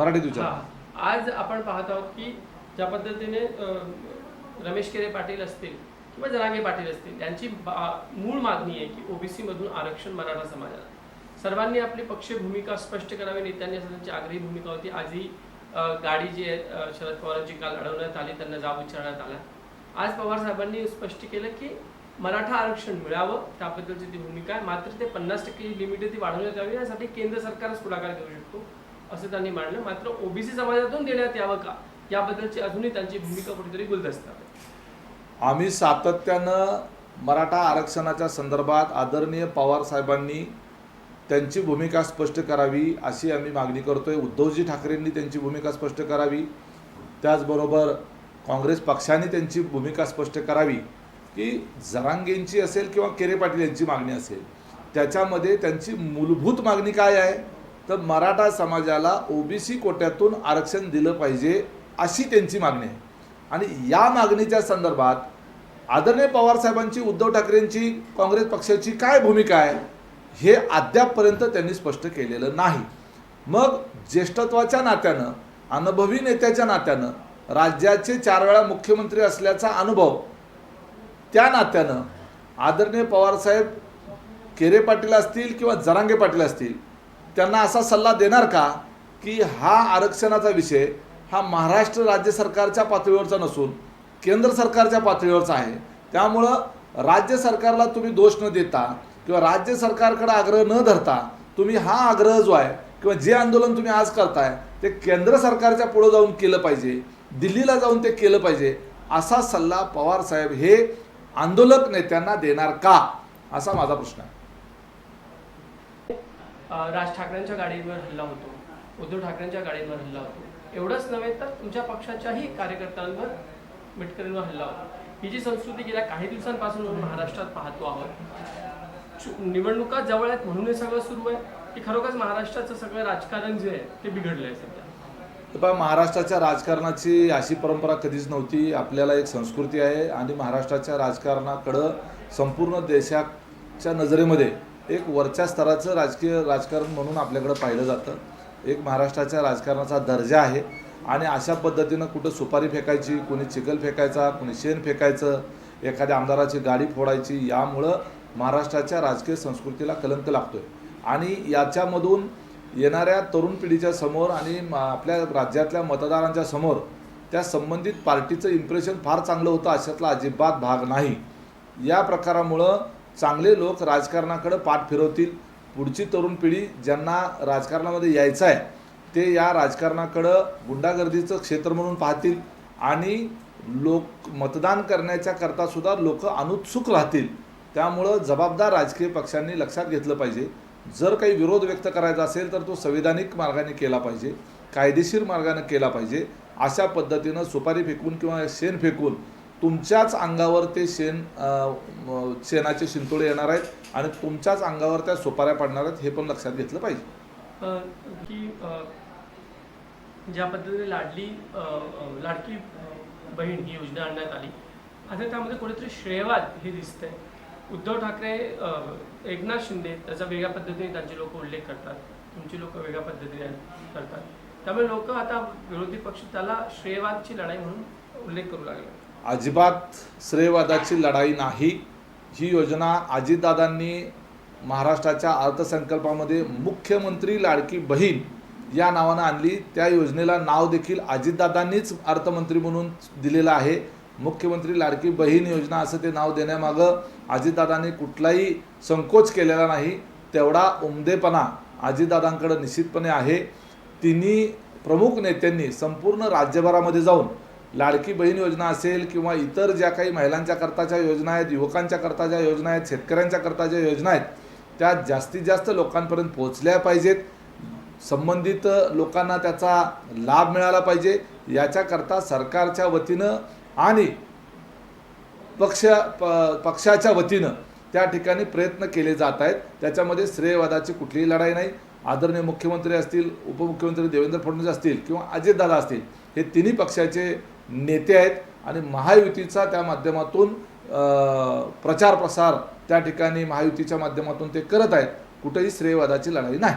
मराठीत विचार. हा. आज आपण पाहत आहोत की ज्या पद्धतीने अ, रमेश केरे पाटील असतील किंवा जरांगे पाटील असतील यांची बा- मूळ मागणी आहे की ओबीसी मधून आरक्षण मराठा समाजाला. सर्वांनी आपली पक्षीय भूमिका स्पष्ट करावी नेत्यांनी असं त्यांची आग्रही भूमिका होती. आजही अ, गाडी जी आहे अ, शरद पवारांची काल अडवण्यात आली त्यांना जाब विचारण्यात आला. आज पवार साहेबांनी स्पष्ट केलं की मराठा आरक्षण मिळावं त्याबद्दलची ती भूमिका आहे. मात्र ते पन्नास टक्के लिमिट ती वाढवण्यात यावी यासाठी केंद्र सरकारच पुढाकार घेऊ शकतो. असं त्यांनी मांडलं. मात्र ओबीसी समाजातून देण्यात यावं का? याबद्दलची अजूनही त्यांची भूमिका कुठेतरी गुलदस्त आम्ही सातत्यानं मराठा आरक्षणाच्या संदर्भात आदरणीय पवार साहेबांनी त्यांची भूमिका स्पष्ट करावी अशी आम्ही मागणी करतोय. उद्धवजी ठाकरेंनी त्यांची भूमिका स्पष्ट करावी. त्याचबरोबर काँग्रेस पक्षाने त्यांची भूमिका स्पष्ट करावी. की जरांगेंची असेल किंवा केरे पाटील यांची मागणी असेल त्याच्यामध्ये त्यांची मूलभूत मागणी काय आहे? तर मराठा समाजाला ओबीसी कोट्यातून आरक्षण दिलं पाहिजे अशी त्यांची मागणी आहे. आणि या मागणीच्या संदर्भात आदरणीय पवारसाहेबांची उद्धव ठाकरेंची काँग्रेस पक्षाची काय भूमिका आहे हे अद्यापपर्यंत त्यांनी स्पष्ट केलेलं नाही. मग ज्येष्ठत्वाच्या नात्यानं अनुभवी नेत्याच्या नात्यानं राज्याचे चार वेळा मुख्यमंत्री असल्याचा अनुभव त्या नात्यानं आदरणीय पवारसाहेब केरे पाटील असतील किंवा जरांगे पाटील असतील त्यांना असा सल्ला देणार का की हा आरक्षणाचा विषय हा महाराष्ट्र राज्य सरकारच्या पातळीवरचा नसून केंद्र सरकारच्या पातळीवरचा आहे. त्यामुळं राज्य सरकारला तुम्ही दोष न देता किंवा राज्य सरकारकडे आग्रह न धरता तुम्ही हा आग्रह जो आहे किंवा जे आंदोलन तुम्ही आज करताय ते केंद्र सरकारच्या पुढं जाऊन केलं पाहिजे दिल्लीला जाऊन ते केलं पाहिजे असा सल्ला पवार साहेब हे आंदोलक नेत्यांना देणार का? असा माझा प्रश्न आहे. राज ठाकरेंच्या गाडीवर हल्ला होतो. उद्धव ठाकरेंच्या गाडीवर हल्ला होतो. एवढंच नव्हे तर तुमच्या पक्षाच्याही कार्यकर्त्यांवर मिटकरींवर हल्ला होतो. ही जी संस्कृती गेल्या काही दिवसांपासून महाराष्ट्रात पाहतो आहोत निवडणुका जवळ आहेत म्हणून हे सगळं सुरू आहे की खरोखरच महाराष्ट्राचं सगळं राजकारण जे आहे ते बिघडलं आहे सध्या बा महाराष्ट्राच्या राजकारणाची अशी परंपरा कधीच नव्हती. आपल्याला एक संस्कृती आहे आणि महाराष्ट्राच्या राजकारणाकडं संपूर्ण देशाच्या नजरेमध्ये एक वरच्या स्तराचं राजकीय राजकारण म्हणून आपल्याकडं पाहिलं जातं. एक महाराष्ट्राच्या राजकारणाचा दर्जा आहे. आणि अशा पद्धतीनं कुठं सुपारी फेकायची कोणी चिखल फेकायचा कोणी शेण फेकायचं एखाद्या आमदाराची गाडी फोडायची यामुळं महाराष्ट्राच्या राजकीय संस्कृतीला कलंक लागतोय. आणि याच्यामधून येणाऱ्या तरुण पिढीच्या समोर आणि आपल्या राज्यातल्या मतदारांच्या समोर त्या संबंधित पार्टीचं इम्प्रेशन फार चांगलं होतं अशातला अजिबात भाग नाही. या प्रकारामुळं चांगले लोक राजकारणाकडे पाठ फिरवतील. पुढची तरुण पिढी ज्यांना राजकारणामध्ये यायचं आहे ते या राजकारणाकडं गुंडागर्दीचं क्षेत्र म्हणून पाहतील आणि लोक मतदान करण्याच्या करतासुद्धा लोक अनुत्सुक राहतील. त्यामुळं जबाबदार राजकीय पक्षांनी लक्षात घेतलं पाहिजे. जर काही विरोध व्यक्त करायचा असेल तर तो संविधानिक मार्गाने केला पाहिजे कायदेशीर मार्गाने केला पाहिजे. अशा पद्धतीनं सुपारी फेकून किंवा शेण फेकून तुमच्याच अंगावर ते शेण शेणाचे शिंतोळे येणार आहेत आणि तुमच्याच अंगावर त्या सुपाऱ्या पडणार आहेत हे पण लक्षात घेतलं पाहिजे. की ज्या पद्धतीने लाडली लाडकी बहीण ही योजना आणण्यात आली आता त्यामध्ये कुठेतरी श्रेयवाद हे दिसतंय. उद्धव ठाकरे एकनाथ शिंदे त्याचा वेगळ्या पद्धतीने त्यांचे लोक उल्लेख करतात. तुमची लोक वेगळ्या पद्धतीने करतात. त्यामुळे लोक आता विरोधी पक्ष त्याला श्रेयवादची लढाई म्हणून उल्लेख करू लागले. अजिबात श्रेयवादाची लढाई नाही. ही योजना अजितदादांनी महाराष्ट्राच्या अर्थसंकल्पामध्ये मुख्यमंत्री लाडकी बहीण या नावानं आणली. त्या योजनेला नाव देखील अजितदादांनीच अर्थमंत्री म्हणून दिलेलं आहे. मुख्यमंत्री लाडकी बहीण योजना असं ते नाव देण्यामागं अजितदादांनी कुठलाही संकोच केलेला नाही. तेवढा उमदेपणा अजितदादांकडं निश्चितपणे आहे. तिन्ही प्रमुख नेत्यांनी संपूर्ण राज्यभरामध्ये जाऊन लाडकी बहीण योजना असेल किंवा इतर ज्या काही महिलांच्या करताच्या योजना आहेत युवकांच्या करताच्या योजना आहेत शेतकऱ्यांच्या करताच्या योजना आहेत त्या जास्तीत जास्त लोकांपर्यंत पोहोचल्या पाहिजेत. संबंधित लोकांना त्याचा लाभ मिळाला पाहिजे. याच्याकरता सरकारच्या वतीनं आणि पक्ष प पक्षाच्या वतीनं त्या ठिकाणी प्रयत्न केले जात आहेत. त्याच्यामध्ये श्रेयवादाची कुठलीही लढाई नाही. आदरणीय मुख्यमंत्री असतील उपमुख्यमंत्री देवेंद्र फडणवीस असतील किंवा अजितदादा असतील हे तिन्ही पक्षाचे नेते आहेत आणि महायुतीचा त्या माध्यमातून प्रचार प्रसार त्या ठिकाणी महायुतीच्या माध्यमातून ते करत आहेत. कुठेही श्रेयवादाची लढाई नाही.